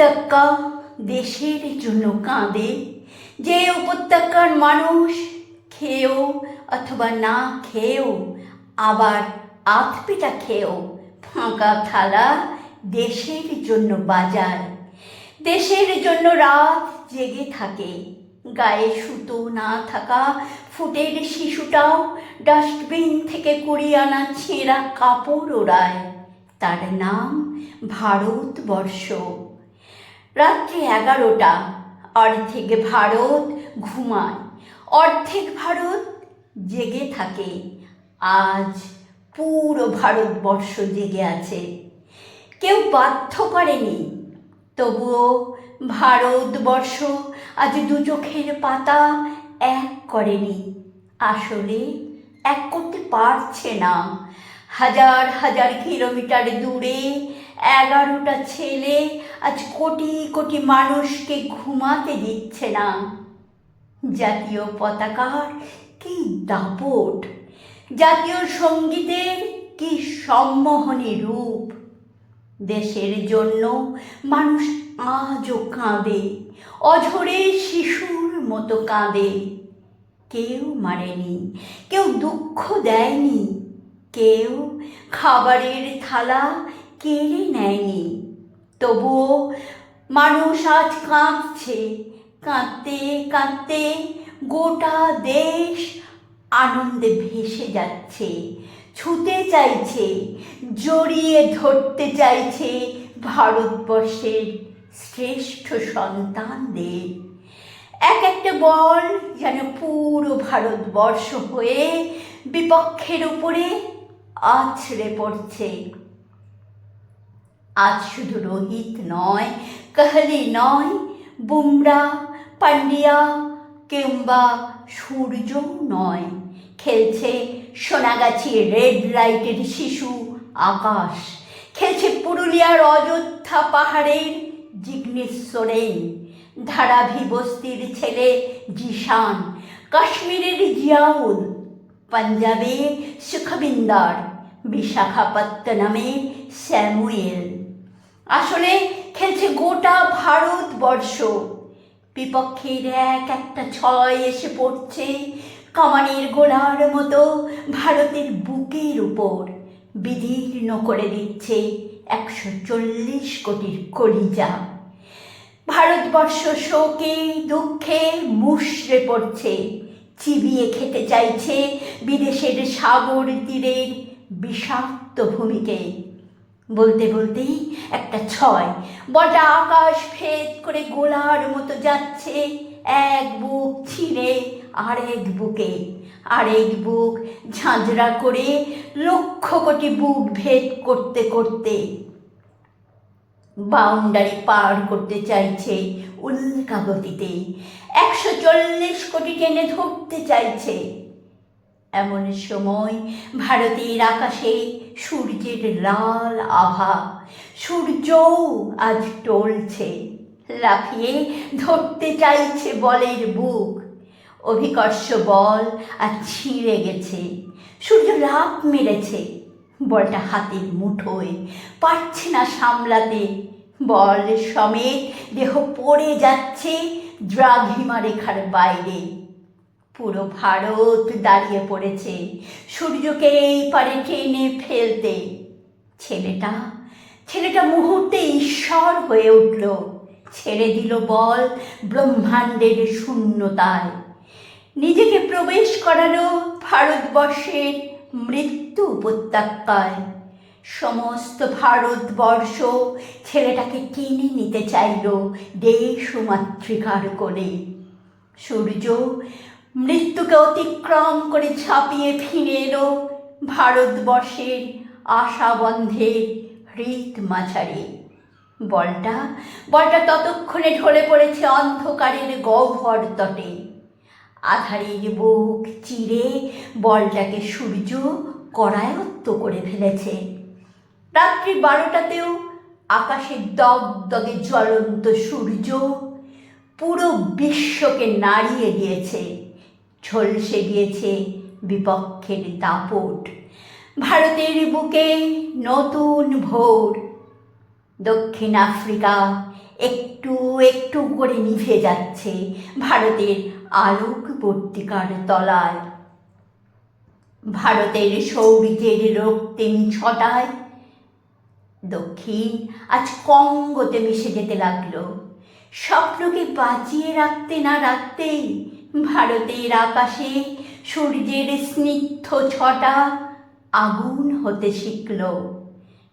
উপত্যকা দেশের জন্য কাঁদে। যে উপত্যকার মানুষ খেয়েও অথবা না খেয়েও আবার আতপিটা খেয়েও ফাঁকা থালা দেশের জন্য বাজার। দেশের জন্য রাত জেগে থাকে। গায়ে সুতো না থাকা ফুটের শিশুটাও ডাস্টবিন থেকে কুড়িয়ে আনা ছেঁড়া কাপড় ওড়ায়। তার নাম ভারতবর্ষ। রাত্রি এগারোটা। অর্ধেক ভারত ঘুমায়। অর্ধেক ভারত জেগে থাকে। আজ পুরো ভারতবর্ষ জেগে আছে। কেউ বাধ্য করেনি। তবুও ভারতবর্ষ আজ দু চোখের পাতা এক করেনি। আসলে এক করতে পারছে না। হাজার হাজার কিলোমিটার দূরে এগারোটা ছেলে কোটি কোটি মানুষকে ঘুমাতে দিচ্ছে না। জাতীয় পতাকার কি দাপট, জাতীয় সঙ্গীতের কি সম্মোহনী রূপ। দেশের জন্য মানুষ আজও কাঁদে, অঝরে শিশুর মতো কাঁদে। কেউ মারেনি, কেউ দুঃখ দেয়নি, কেউ খাবারের থালা কেড়ে নেয়নি। তবুও মানুষ আজ কাঁদছে, কাঁদতে কাঁদতে গোটা দেশ আনন্দে ভেসে যাচ্ছে, ছুতে চাইছে, জড়িয়ে ধরতে চাইছে ভারতবর্ষের শ্রেষ্ঠ সন্তানদের। এক একটা বল যেন পুরো ভারতবর্ষ হয়ে বিপক্ষের উপরে আছড়ে পড়ছে। আজ শুধু রোহিত নয়, কাহলি নয়, বুমরা পান্ডিয়া কিংবা সূর্য নয়। খেলছে সোনাগাছি রেড লাইটের শিশু আকাশ। খেলছে পুরুলিয়ার অযোধ্যা পাহাড়ের জিগ্নেশ সোরেন। ধারাভি বস্তির ছেলে জিশান, কাশ্মীরের জিয়াউল পাঞ্জাবে সুখবিন্দার বিশাখাপত্তনমে স্যামুয়েল। আসলে খেলছে গোটা ভারতবর্ষ। বিপক্ষের এক একটা ছয় এসে পড়ছে কামানের গোলার মতো ভারতের বুকের উপর। বিদীর্ণ করে দিচ্ছে একশো চল্লিশ কোটির কলিজা। ভারতবর্ষ শোকে, দুঃখে মুষড়ে পড়ছে। চিবিয়ে খেতে চাইছে বিদেশের সাগর তীরের বিষাক্ত ভূমিকে। বলতে বলতেই একটা ছয়। বটা আকাশ ফেদ করে গোলার মতো যাচ্ছে। এক বুক ছিঁড়ে আরেক বুকে। আরেক বুক ঝাঁঝরা করে লক্ষ কোটি বুক ভেদ করতে করতে বাউন্ডারি পার করতে চাইছে উল্কা গতিতে একশো চল্লিশ কোটি টেনে ধরতে চাইছে। এমন সময় ভারতের আকাশে সূর্যের লাল আভা সূর্যও আজ টলছে, লাফিয়ে ধরতে চাইছে বলের বুক। অভিকর্ষ বল আর ছিঁড়ে গেছে, সূর্য লাভ মেরেছে, বলটা হাতের মুঠোয়, পারছে না সামলাতে। বল সমেত দেহ পড়ে যাচ্ছে দ্রাঘিমা রেখার বাইরে। পুরো ভারত দাঁড়িয়ে পড়েছে। সূর্যকে এই পারে টেনে ফেলতে। ছেলেটা ছেলেটা মুহূর্তে ঈশ্বর হয়ে উঠল। ছেড়ে দিল বল ব্রহ্মাণ্ডের শূন্যতায়। নিজেকে প্রবেশ করালো ভারতবর্ষের মৃত্যু উপত্যকায়। সমস্ত ভারতবর্ষ ছেলেটাকে টেনে নিতে চাইল দেশ মাতৃকার করে সূর্য মৃত্যুকে অতিক্রম করে ছাপিয়ে ফিরে এলো ভারতবর্ষের আশাবন্ধের হৃদ মাঝারে। বলটা বলটা ততক্ষণে ঢলে পড়েছে অন্ধকারের গহ্বর তটে। আধারের বুক চিরে বলটাকে সূর্য করায়ত্ত করে ফেলেছে। রাত্রি বারোটাতেও আকাশে দগদগে জ্বলন্ত সূর্য পুরো বিশ্বকে নাড়িয়ে দিয়েছে। ঝলসে গিয়েছে বিপক্ষের দাপট। ভারতের বুকে নতুন ভোর। দক্ষিণ আফ্রিকা একটু একটু করে নিভে যাচ্ছে ভারতের আলোক তলায়। ভারতের সৌরিজের রক্তিম ছটায় দক্ষিণ আজ কঙ্গতে মিশে যেতে লাগল। স্বপ্নকে বাঁচিয়ে রাখতে না রাখতেই ভারতের আকাশে সূর্যের স্নিগ্ধ ছটা আগুন হতে শিখল।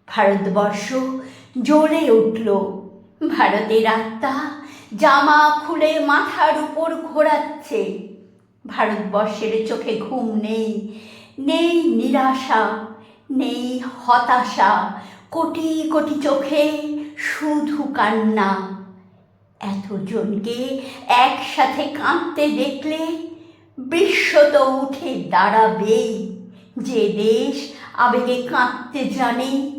ভারতবর্ষ জ্বলে উঠল। ভারতের আত্মা জামা খুলে মাথার উপর ঘোরাচ্ছে। ভারতবর্ষের চোখে ঘুম নেই নেই নিরাশা, নেই হতাশা। কোটি কোটি চোখে শুধু কান্না। এতজনকে একসাথে কাঁদতে দেখলে বিশ্ব তো উঠে দাঁড়াবেই। যে দেশ আবেগে কাঁদতে জানে,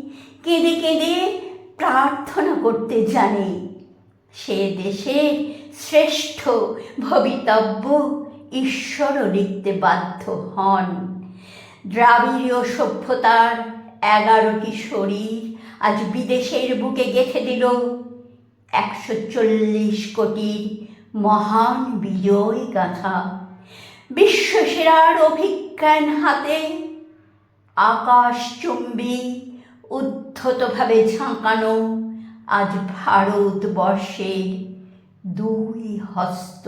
কেঁদে কেঁদে প্রার্থনা করতে জানে, সে দেশের শ্রেষ্ঠ ভবিতব্য ঈশ্বরও লিখতে বাধ্য হন। দ্রাবিড়ীয় সভ্যতার এগারোটি শরীর আজ বিদেশের বুকে গেঁথে দিল। একশো চল্লিশ কোটির মহান বিজয় গাথা। বিশ্বসেরার অভিজ্ঞান হাতে আকাশচুম্বী উদ্ধতভাবে ঝাঁকানো আজ ভারতবর্ষের দুই হস্ত।